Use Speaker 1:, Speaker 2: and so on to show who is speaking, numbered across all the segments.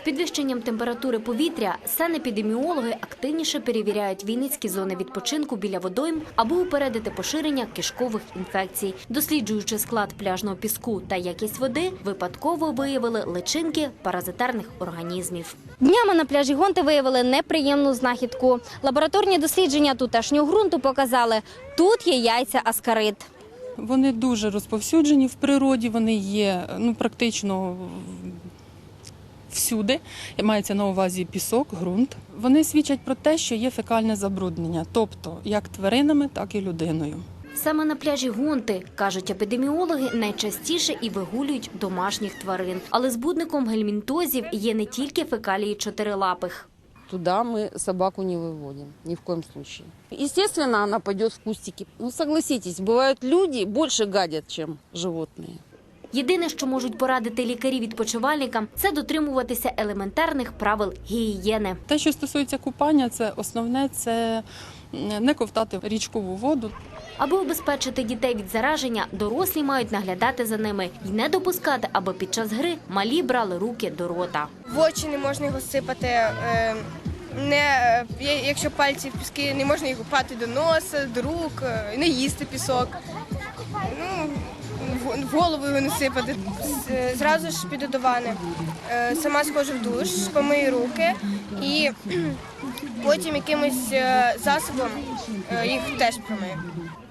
Speaker 1: З підвищенням температури повітря санепідеміологи активніше перевіряють вінницькі зони відпочинку біля водойм, аби упередити поширення кишкових інфекцій. Досліджуючи склад пляжного піску та якість води, випадково виявили личинки паразитарних організмів. Днями на пляжі Гонти виявили неприємну знахідку. Лабораторні дослідження тутешнього ґрунту показали, тут є яйця аскарид.
Speaker 2: Вони дуже розповсюджені в природі, вони є ну, практично всюди. Мається на увазі пісок, ґрунт. Вони свідчать про те, що є фекальне забруднення, тобто як тваринами, так і людиною.
Speaker 1: Саме на пляжі Гонти, кажуть епідеміологи, найчастіше і вигулюють домашніх тварин. Але збудником гельмінтозів є не тільки фекалії чотирилапих.
Speaker 3: Туда мы собаку не выводим, ни в коем случае. Естественно, она пойдет в кустики. Ну, согласитесь, бывают люди больше гадят, чем животные.
Speaker 1: Єдине, що можуть порадити лікарі відпочивальникам, це дотримуватися елементарних правил гігієни.
Speaker 2: Те, що стосується купання, це основне це не ковтати річкову воду,
Speaker 1: Аби убезпечити дітей від зараження, дорослі мають наглядати за ними і не допускати, аби під час гри малі брали руки до рота.
Speaker 4: В очі не можна його сипати. е, Не, е, якщо пальці в піски, не можна їх пати до носа, до рук, е, не їсти пісок. Ну, в- голову його не сипати. Зразу ж піду до вани. Е, Сама схожу в душ, помию руки і потім якимось е, засобом е, їх теж промию.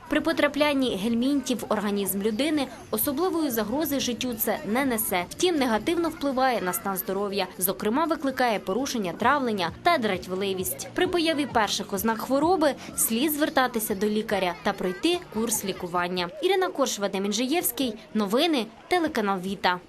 Speaker 1: При потраплянні гельмінтів в організм людини особливої загрози життю це не несе. Втім, негативно впливає на стан здоров'я. Зокрема, викликає порушення травлення та дратівливість. При появі перших ознак хвороби слід звертатися до лікаря та пройти курс лікування. Ірина Корш, Вадим. Новини телеканал Віта.